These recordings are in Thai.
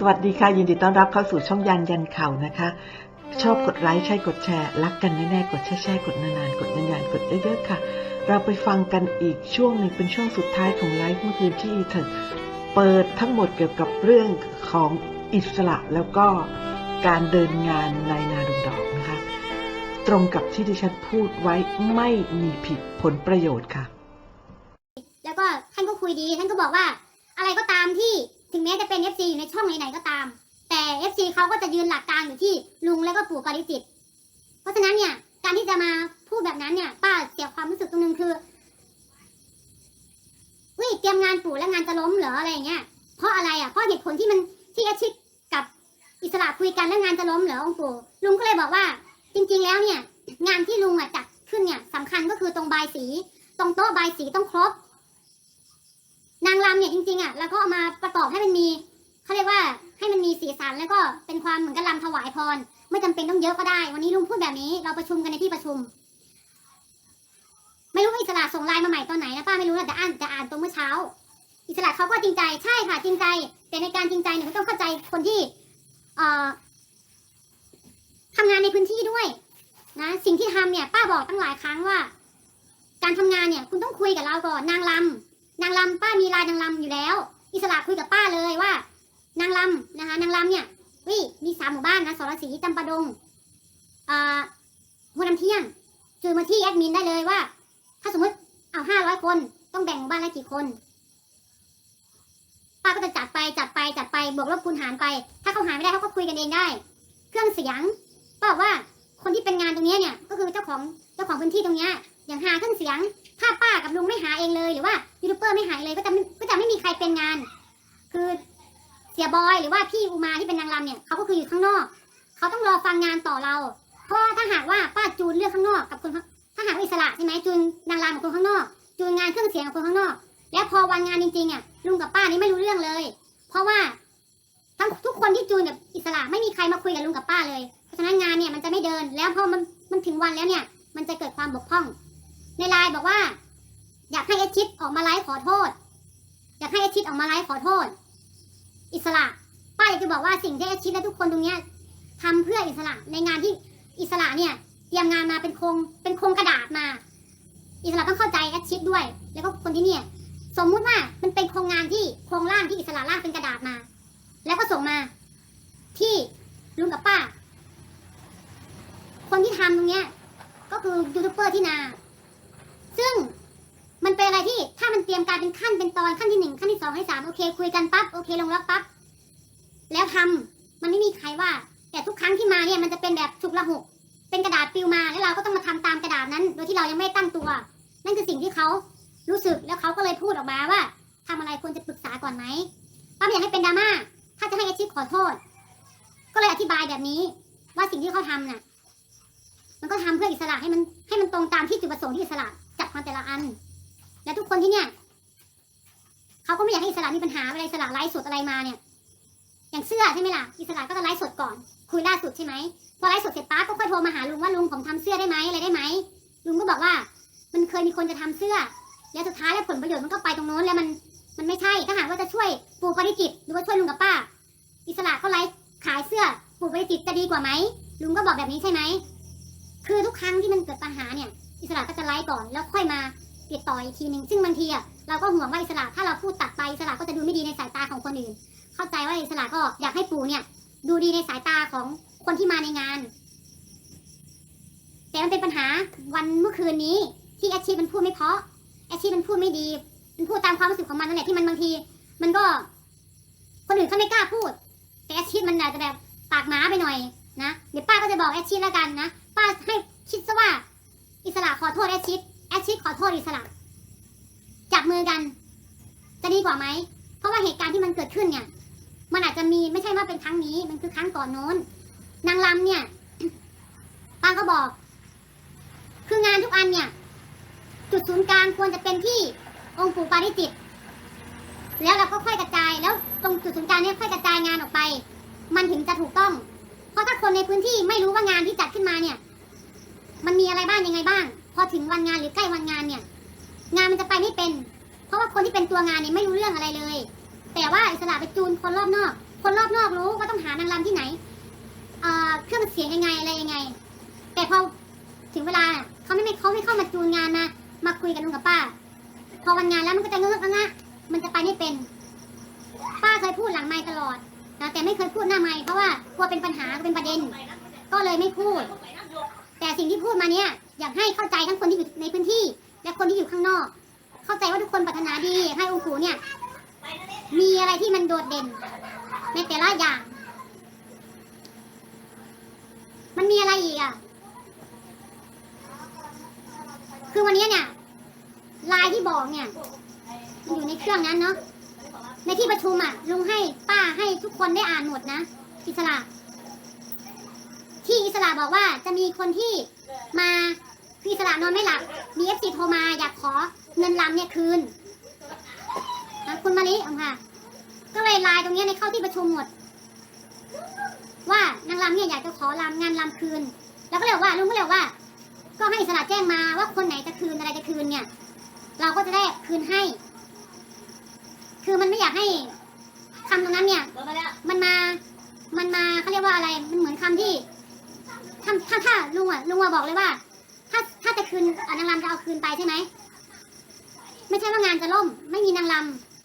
สวัสดีค่ะ ยินดีต้อนรับเข้าสู่ช่องยันยันเข่านะคะ ชอบกดไลค์ใช่กดแชร์รักกันแน่ๆกดแช่ๆกดนานๆกดยันยันๆกดเยอะๆค่ะ เราไปฟังกันอีกช่วงหนึ่งเป็นช่วงสุดท้ายของไลฟ์เมื่อคืนที่เธอเปิดทั้งหมดเกี่ยวกับเรื่องของอิสระแล้วก็การเดินงานในนาดงดอกนะคะ ตรงกับที่ดิฉันพูดไว้ไม่มีผิดผลประโยชน์ค่ะ แล้วก็ท่านก็คุยดีท่านก็บอกว่า อะไรก็ตามที่ ถึงแม้จะเป็น FC อยู่ในช่องไหนๆก็ตาม แต่ FC เขาก็จะยืนหลักกางอยู่ที่ลุงแล้วก็ปู่ปาริจิต เพราะฉะนั้นเนี่ย การที่จะมาพูดแบบนั้นเนี่ย ป้าเสียความรู้สึกตรงนึงคือเฮ้ยเตรียมงานปู่แล้วงานจะล้มเหรออะไรอย่างเงี้ย เพราะอะไรอะเพราะเหตุผลที่มันที่อาชิตกับอิสระคุยกันแล้วงานจะล้มเหรอองค์ปู่ลุงก็เลยบอกว่า จริง ๆ แล้วเนี่ย งานที่ลุงอะจัดขึ้นเนี่ยสำคัญก็คือตรงใบสี ตรงโต๊ะใบสีต้องครบ นางรำเนี่ยจริงๆอะแล้วก็เอามาประกอบให้มันมีเขาเรียกว่าให้มันมีสีสันแล้วก็เป็นความเหมือนกับรำถวายพร ไม่จำเป็นต้องเยอะก็ได้ วันนี้ลุงพูดแบบนี้เราประชุมกันในที่ประชุม ไม่รู้ว่าอิสระส่งไลน์มาใหม่ตอนไหนนะป้าไม่รู้นะแต่อ่านแต่อ่านตรงเมื่อเช้า อิสระเขาก็จริงใจใช่ค่ะจริงใจ แต่ในการจริงใจเนี่ยก็ต้องเข้าใจคนที่เอ่อทำงานในพื้นที่ด้วยนะสิ่งที่ทำเนี่ยป้าบอกตั้งหลายครั้งว่า การทำงานเนี่ยคุณต้องคุยกับเราก่อนนางรำ นางลำป้ามีลายนางลำอยู่แล้ว อิสระคุยกับป้าเลยว่า นางลำนะคะนางลำเนี่ยวิมีสามหมู่บ้านนะสรศรีจำปาดงอ่าหัวน้ำเที่ยงจูมาที่แอดมินได้เลยว่า ถ้าสมมติเอาห้าร้อยคนต้องแบ่งหมู่บ้านละกี่คน ป้าก็จะจัดไปจัดไปจัดไปบวกลบคูณหารไป ถ้าเขาหารไม่ได้เขาก็คุยกันเองได้ เครื่องเสียงป้าบอกว่าคนที่เป็นงานตรงนี้เนี่ย ก็คือเจ้าของเจ้าของพื้นที่ตรงนี้อย่างหาเครื่องเสียง ถ้าป้ากับลุงไม่หาเองเลย หรือว่ายูทูบเบอร์ไม่หาเองเลยก็จะก็จะไม่มีใครเป็นงาน คือเสียบอยหรือว่าพี่อุมาที่เป็นนางรำเนี่ยเขาก็คืออยู่ข้างนอก เขาต้องรอฟังงานต่อเรา เพราะถ้าหากว่าป้าจูนเลือกข้างนอกกับคนข้างถ้าหากว่าอิสระใช่ไหมจูนนางรำกับคนข้างนอก จูนงานเครื่องเสียงกับคนข้างนอก แล้วพอวันงานจริงๆอะลุงกับป้านี่ไม่รู้เรื่องเลย เพราะว่าทั้งทุกคนที่จูนกับอิสระไม่มีใครมาคุยกับลุงกับป้าเลย เพราะฉะนั้นงานเนี่ยมันจะไม่เดินแล้วพอมันมันถึงวันแล้วเนี่ย มันจะเกิดความบกพร่อง ในไลน์บอกว่า อยากให้เอชิดออกมาไลฟ์ขอโทษ อยากให้เอชิดออกมาไลฟ์ขอโทษ อิสระป้าอยากจะบอกว่าสิ่งที่เอชิดและทุกคนตรงเนี้ยทำเพื่ออิสระในงานที่อิสระเนี่ยเตรียมงานมาเป็นโครงเป็นโครงกระดาษมา อิสระต้องเข้าใจเอชิดด้วย แล้วก็คนที่เนี่ย สมมุติว่ามันเป็นโครงงานที่โครงร่างที่อิสระร่างเป็นกระดาษมา แล้วก็ส่งมา ที่ลุงกับป้า คนที่ทำตรงเนี้ย ก็คือยูทูบเบอร์ที่นา ซึ่งมันเป็นอะไรที่ถ้ามันเตรียมการเป็นขั้นเป็นตอนขั้นที่หนึ่งขั้นที่สองให้สามโอเค คุยกันปั๊บโอเคลงล็อกปั๊บแล้วทำมันไม่มีใครว่า แต่ทุกครั้งที่มาเนี่ยมันจะเป็นแบบฉุกละหุกเป็นกระดาษปลิวมาแล้วเราก็ต้องมาทำตามกระดาษนั้น โดยที่เรายังไม่ตั้งตัว นั่นคือสิ่งที่เขารู้สึกแล้วเขาก็เลยพูดออกมาว่าทำอะไรควรจะปรึกษาก่อนไหมป้าไม่อยากให้เป็นดราม่าถ้าจะให้อาชีพขอโทษ ก็เลยอธิบายแบบนี้ ว่าสิ่งที่เขาทำน่ะ มันก็ทำเพื่ออิสระให้มันให้มันตรงตามที่จุดประสงค์ที่อิสระ จัดมาแต่ละอัน และทุกคนที่เนี่ยเขาก็ไม่อยากให้อิสระมีปัญหาอะไรอิสระไลฟ์สดอะไรมาเนี่ย อย่างเสื้อใช่ไหมล่ะอิสระก็จะไลฟ์สดก่อน คุยล่าสุดใช่ไหมพอไลฟ์สดเสร็จป้าก็ค่อยโทรมาหาลุงว่าลุงผมทำเสื้อได้ไหมอะไรได้ไหมลุงก็บอกว่า มันเคยมีคนจะทำเสื้อ แล้วสุดท้ายแล้วผลประโยชน์มันก็ไปตรงโน้นแล้วมันมันไม่ใช่ถ้าหากว่าจะช่วยปู่ปริจิตหรือว่าช่วยลุงกับป้า อิสระก็ไลฟ์ขายเสื้อปู่ปริจิตจะดีกว่าไหมลุงก็บอกแบบนี้ใช่ไหมคือทุกครั้งที่มันเกิดปัญหาเนี่ย อิสระก็จะไลฟ์ก่อนแล้วค่อยมาติดต่ออีกทีหนึ่งซึ่งบางทีอะเราก็ห่วงว่าอิสระถ้าเราพูดตัดไปอิสระก็จะดูไม่ดีในสายตาของคนอื่น เข้าใจว่าอิสระก็อยากให้ปู่เนี่ย ดูดีในสายตาของคนที่มาในงาน แต่มันเป็นปัญหาวันเมื่อคืนนี้ ที่แอชชีมันพูดไม่เพาะแอชชีมันพูดไม่ดีมันพูดตามความรู้สึกของมันนั่นแหละที่มันบางที มันก็ คนอื่นเขาไม่กล้าพูด แต่แอชชีมันอาจจะแบบปากหมาไปหน่อยนะเดี๋ยวป้าก็จะบอกแอชชีแล้วกันนะป้าให้คิดซะว่า อิสระขอโทษแอชชิดแอชชิดขอโทษอิสระจับมือกัน จะดีกว่าไหม เพราะว่าเหตุการณ์ที่มันเกิดขึ้นเนี่ย มันอาจจะมีไม่ใช่ว่าเป็นครั้งนี้ มันคือครั้งก่อนโน้น นางลำเนี่ยป้าก็บอก คืองานทุกอันเนี่ย จุดศูนย์กลางควรจะเป็นที่องค์ปู่ปาริจิต แล้วเราก็ค่อยกระจาย แล้วตรงจุดศูนย์กลางเนี่ยค่อยกระจายงานออกไป มันถึงจะถูกต้อง เพราะถ้าคนในพื้นที่ไม่รู้ว่างานที่จัดขึ้นมาเนี่ย มันมีอะไรบ้างยังไงบ้าง พอถึงวันงานหรือใกล้วันงานเนี่ย งานมันจะไปไม่เป็น เพราะว่าคนที่เป็นตัวงานเนี่ยไม่รู้เรื่องอะไรเลย แต่ว่าอิสระไปจูนคนรอบนอก คนรอบนอกรู้ว่าต้องหานางรำที่ไหนเเครื่องเสียงยังไงอะไรยังไง แต่พอถึงเวลาเขาไม่เขาไม่เข้ามาจูนงานมามาคุยกับลุงกับป้า พอวันงานแล้วมันก็จะเงือกงะมันจะไปไม่เป็น ป้าเคยพูดหลังไมค์ตลอดนะแต่ไม่เคยพูดหน้าไมค์เพราะว่ากลัวเป็นปัญหากลัวเป็นประเด็น ก็เลยไม่พูด แต่สิ่งที่พูดมาเนี่ยอยากให้เข้าใจทั้งคนที่อยู่ในพื้นที่ และคนที่อยู่ข้างนอก เข้าใจว่าทุกคนปรารถนาดีให้องค์ปู่เนี่ย มีอะไรที่มันโดดเด่น ในแต่ละอย่าง มันมีอะไรอีกอะคือวันนี้เนี่ยลายที่บอกเนี่ยมันอยู่ในเครื่องนั้นเนาะในที่ประชุมอะลุงให้ป้าให้ทุกคนได้อ่านหมดนะอิสระ ที่อิสระบอกว่าจะมีคนที่มาคืออิสระนอนไม่หลับมีเอฟซีโทรมาอยากขอเงินลำเนี่ยคืนนะคุณมาลิเอค่ะ ก็เลยไลน์ตรงนี้ในเข้าที่ประชุมหมด ว่านางลำเนี่ยอยากจะขอลำงานลำคืน แล้วก็เลยกว่าลุงก็เลยกว่า ก็ให้อิสระแจ้งมาว่าคนไหนจะคืนอะไรจะคืนเนี่ย เราก็จะได้คืนให้ คือมันไม่อยากให้คำตรงนั้นเนี่ย มันมา มันมาเขาเรียกว่าอะไร มันเหมือนคำที่ ถ้าถ้าถ้าลุงอะลุงอะบอกเลยว่า ถ้าถ้าจะคืนอนางรำจะเอาคืนไปใช่ไหมไม่ใช่ว่างานจะล่ม ไม่มีนางร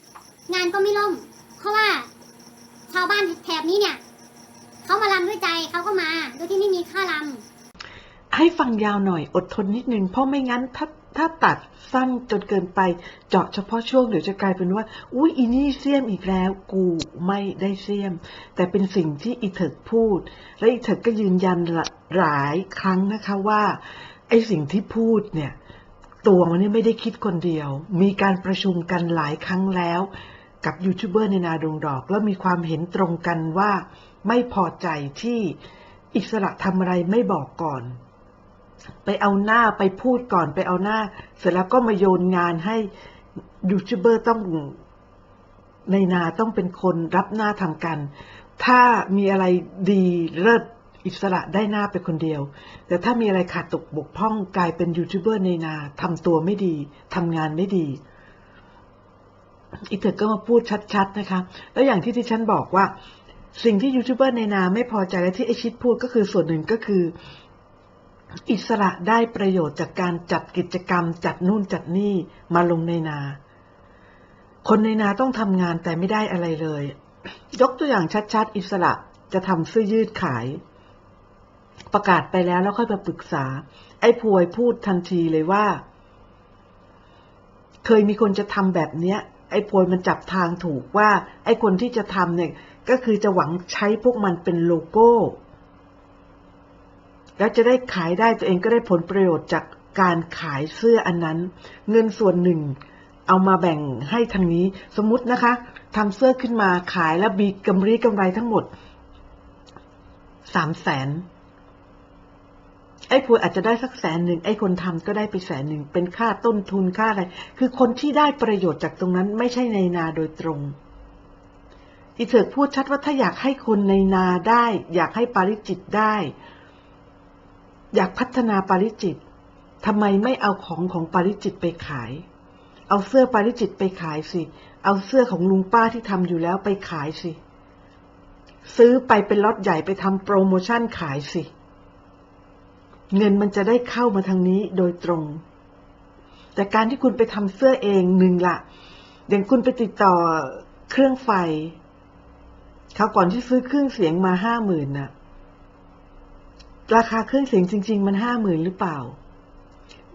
ำงานก็ไม่ล่ม เพราะว่า ชาวบ้านแถบนี้เนี่ยเขามารำด้วยใจเขาก็มาโดยที่ไม่มีค่ารำให้ฟังยาวหน่อยอดทนนิดนึงเพราะไม่งั้นถ้า ถ้าตัดสั้นจนเกินไปเจาะเฉพาะช่วงเดี๋ยวจะกลายเป็นว่า อุ้ยอีนี่เสียมอีกแล้ว กูไม่ได้เสียม แต่เป็นสิ่งที่อีเถิกพูด และอีเถิกก็ยืนยันหลายครั้งนะคะว่า ไอ้สิ่งที่พูดเนี่ย ตัวมันนี่ไม่ได้คิดคนเดียว มีการประชุมกันหลายครั้งแล้ว กับยูทูบเบอร์ในนาดงดอก แล้วมีความเห็นตรงกันว่าไม่พอใจที่อิสระทำอะไรไม่บอกก่อน ไปเอาหน้าไปพูดก่อนไปเอาหน้า เสร็จแล้วก็มาโยนงานให้ยูทูบเบอร์ต้องในนาต้องเป็นคนรับหน้าทำกัน ถ้ามีอะไรดีเลิศอิสระได้หน้าไปคนเดียว แต่ถ้ามีอะไรขาดตกบกพร่องกลายเป็นยูทูบเบอร์ในนาทำตัวไม่ดีทำงานไม่ดีอีเถิกก็มาพูดชัดๆนะคะ แล้วอย่างที่ที่ฉันบอกว่า สิ่งที่ยูทูบเบอร์ในนาไม่พอใจและที่ไอชิดพูดก็คือส่วนหนึ่งก็คือ อิสระได้ประโยชน์จากการจัดกิจกรรม จัดนู่นจัดนี่มาลงในนา คนในนาต้องทำงานแต่ไม่ได้อะไรเลย ยกตัวอย่างชัดๆ อิสระจะทำเสื้อยืดขาย ประกาศไปแล้วแล้วค่อยมาปรึกษา ไอ้พวยพูดทันทีเลยว่า เคยมีคนจะทำแบบเนี้ย ไอ้พวยมันจับทางถูกว่า ไอ้คนที่จะทำเนี่ย ก็คือจะหวังใช้พวกมันเป็นโลโก้ แล้วจะได้ขายได้ตัวเองก็ได้ผลประโยชน์จากการขายเสื้ออันนั้น เงินส่วนหนึ่ง เอามาแบ่งให้ทางนี้สมมตินะคะทำเสื้อขึ้นมาขายแล้วมีกำไรกำไรทั้งหมดสามแสนไอ้พวยอาจจะได้สักแสนหนึ่งไอ้คนทำก็ได้ไปแสนหนึ่งเป็นค่าต้นทุนค่าอะไร คือคนที่ได้ประโยชน์จากตรงนั้นไม่ใช่ในนาโดยตรง อีเถิกพูดชัดว่าถ้าอยากให้คนในนาได้ อยากให้ปาริจิตได้ อยากพัฒนาปาริจิตทำไมไม่เอาของของปาริจิตไปขาย เอาเสื้อปาริจิตไปขายสิ เอาเสื้อของลุงป้าที่ทำอยู่แล้วไปขายสิ ซื้อไปเป็นล็อตใหญ่ไปทำโปรโมชั่นขายสิ เงินมันจะได้เข้ามาทางนี้โดยตรง แต่การที่คุณไปทำเสื้อเองหนึ่งละอย่างคุณไปติดต่อเครื่องไฟเขาก่อนที่ซื้อเครื่องเสียงมาห้าหมื่นน่ะ ราคาเครื่องเสียงจริง ๆ มันห้าหมื่นหรือเปล่า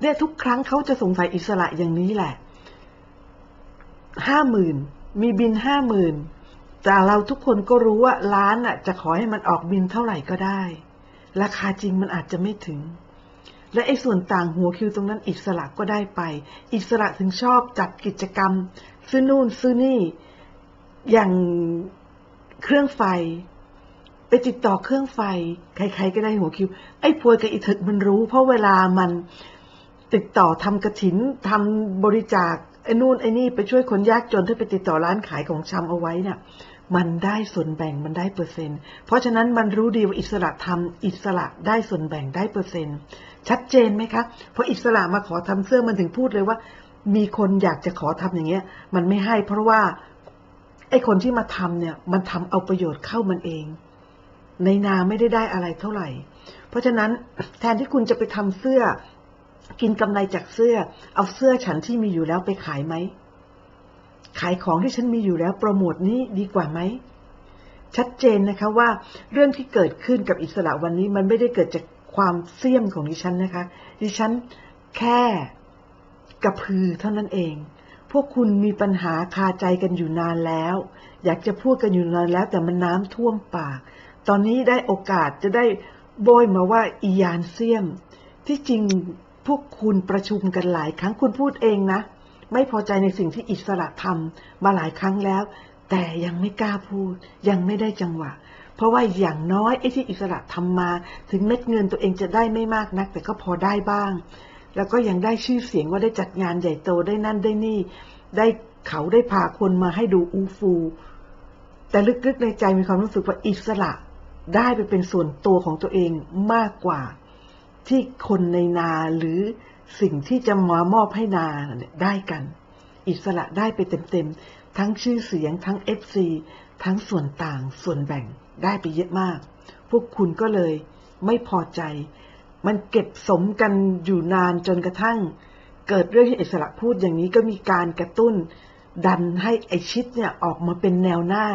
เนี่ยทุกครั้งเขาจะสงสัยอิสระอย่างนี้แหละห้าหมื่นมีบินห้าหมื่นแต่เราทุกคนก็รู้ว่าร้านอะ จะขอให้มันออกบินเท่าไหร่ก็ได้ ราคาจริงมันอาจจะไม่ถึง และไอ้ส่วนต่างหัวคิวตรงนั้นอิสระก็ได้ไป อิสระถึงชอบจัดกิจกรรม ซื้อนู่นซื้อนี่ อย่างเครื่องไฟ ไปติดต่อเครื่องไฟ ใครๆก็ได้หัวคิว ไอ้พวยกับอีถึกมันรู้ เพราะเวลามันติดต่อทำกระถินทำบริจาคไอ้นู่นไอ้นี่ไปช่วยคนยากจนถ้าไปติดต่อร้านขายของชำเอาไว้เนี่ยมันได้ส่วนแบ่งมันได้เปอร์เซ็นต์ เพราะฉะนั้นมันรู้ดีว่าอิสระทำอิสระได้ส่วนแบ่งได้เปอร์เซ็นต์ ชัดเจนไหมคะพออิสระมาขอทำเสื้อมันถึงพูดเลยว่า มีคนอยากจะขอทำอย่างเงี้ย มันไม่ให้เพราะว่าไอ้คนที่มาทำเนี่ย มันทำเอาประโยชน์เข้ามันเอง ในนาไม่ได้ได้อะไรเท่าไหร่ เพราะฉะนั้นแทนที่คุณจะไปทำเสื้อ กินกำไรจากเสื้อ เอาเสื้อฉันที่มีอยู่แล้วไปขายไหม ขายของที่ฉันมีอยู่แล้วโปรโมทนี้ดีกว่าไหมชัดเจนนะคะว่าเรื่องที่เกิดขึ้นกับอิสระวันนี้มันไม่ได้เกิดจากความเสี่ยมของดิฉันนะคะ ดิฉันแค่กระพือเท่านั้นเอง พวกคุณมีปัญหาคาใจกันอยู่นานแล้ว อยากจะพูดกันอยู่นานแล้ว แต่มันน้ำท่วมปาก ตอนนี้ได้โอกาสจะได้โบยมาว่าอียานเซียมที่จริงพวกคุณประชุมกันหลายครั้งคุณพูดเองนะ ไม่พอใจในสิ่งที่อิสระทำมาหลายครั้งแล้ว แต่ยังไม่กล้าพูด ยังไม่ได้จังหวะ เพราะว่าอย่างน้อยไอ้ที่อิสระทำมา ถึงเม็ดเงินตัวเองจะได้ไม่มากนัก แต่ก็พอได้บ้าง แล้วก็ยังได้ชื่อเสียงว่าได้จัดงานใหญ่โตได้นั่นได้นี่ ได้เขาได้พาคนมาให้ดูอูฟู แต่ลึกๆในใจมีความรู้สึกว่าอิสระ ได้ไปเป็นส่วนตัวของตัวเองมากกว่า ที่คนในนาหรือสิ่งที่จะมามอบให้นาได้กัน อิสระได้ไปเต็มๆ ทั้งชื่อเสียง ทั้ง FC ทั้งส่วนต่างส่วนแบ่งได้ไปเยอะมาก พวกคุณก็เลยไม่พอใจ มันเก็บสมกันอยู่นานจนกระทั่ง เกิดเรื่องที่อิสระพูดอย่างนี้ก็มีการกระตุ้น ดันให้ไอชิดเนี่ยออกมาเป็นแนวหน้า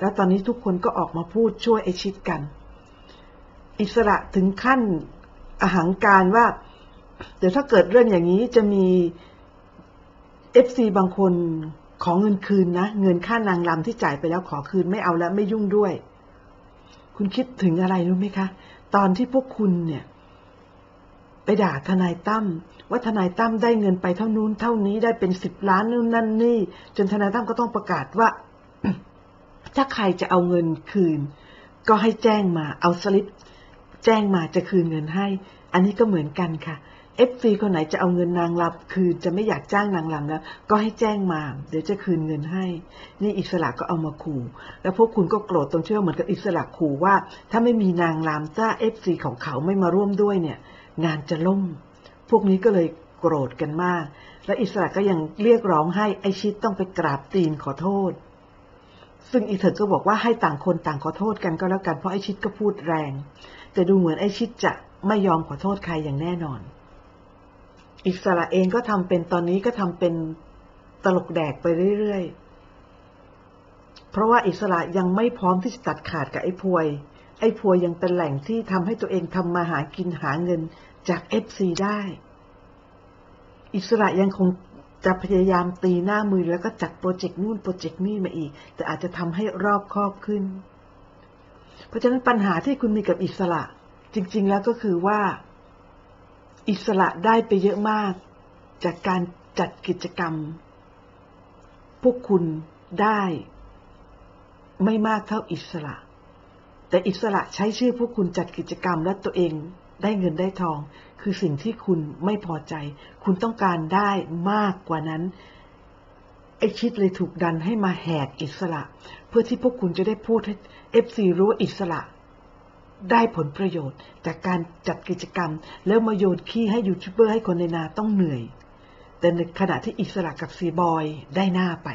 แล้วตอนนี้ทุกคนก็ออกมาพูดช่วยไอชิดกัน อิสระถึงขั้นอาหังการว่า เดี๋ยวถ้าเกิดเรื่องอย่างนี้จะมีเอฟซีบางคนขอเงินคืนนะ เงินค่านางรำที่จ่ายไปแล้วขอคืนไม่เอาแล้วไม่ยุ่งด้วย คุณคิดถึงอะไรรู้ไหมคะ ตอนที่พวกคุณเนี่ย ไปด่าทนายตั้มว่าทนายตั้มได้เงินไปเท่านู้นเท่านี้ได้เป็นสิบล้านนู่นนั่นนี่ จนทนายตั้มก็ต้องประกาศว่า ถ้าใครจะเอาเงินคืน ก็ให้แจ้งมาเอาสลิป แจ้งมาจะคืนเงินให้ อันนี้ก็เหมือนกันค่ะ FC คนไหนจะเอาเงินนางรำคืนจะไม่อยากจ้างนางรำแล้ว ก็ให้แจ้งมา เดี๋ยวจะคืนเงินให้ นี่อิสระก็เอามาขู่ แล้วพวกคุณก็โกรธตรงที่ว่าเหมือนกับอิสระขู่ว่า ถ้าไม่มีนางรำถ้า FC ของเขาไม่มาร่วมด้วยเนี่ย งานจะล่ม พวกนี้ก็เลยโกรธกันมาก และอิสระก็ยังเรียกร้องให้ไอชิดต้องไปกราบตีนขอโทษ ซึ่งอีเถิดก็บอกว่าให้ต่างคนต่างขอโทษกันก็แล้วกันเพราะไอชิดก็พูดแรง แต่ดูเหมือนไอชิดจะไม่ยอมขอโทษใครอย่างแน่นอน อิสระเองก็ทำเป็นตอนนี้ก็ทำเป็นตลกแดกไปเรื่อยๆ เพราะว่าอิสระยังไม่พร้อมที่จะตัดขาดกับไอ้พวย ไอ้พวยยังเป็นแหล่งที่ทำให้ตัวเองทำมาหากินหาเงินจากเอฟซีได้ อิสระยังคง จะพยายามตีหน้ามือแล้วก็จัดโปรเจกต์นู่นโปรเจกต์นี่มาอีก แต่อาจจะทำให้รอบครอบขึ้น เพราะฉะนั้นปัญหาที่คุณมีกับอิสระ จริง ๆ แล้วก็คือว่า อิสระได้ไปเยอะมาก จากการจัดกิจกรรม พวกคุณได้ ไม่มากเท่าอิสระ แต่อิสระใช้ชื่อพวกคุณจัดกิจกรรมและตัวเอง ได้เงินได้ทอง คือสิ่งที่คุณไม่พอใจ คุณต้องการได้มากกว่านั้น ไอชิดเลยถูกดันให้มาแหกอิสระ เพื่อที่พวกคุณจะได้พูดให้เอฟซีรู้ว่าอิสระได้ผลประโยชน์จากการจัดกิจกรรม แล้วมาโยนขี้ให้ยูทูบเบอร์ให้คนในนาต้องเหนื่อย แต่ในขณะที่อิสระกับซีบอยได้หน้าไป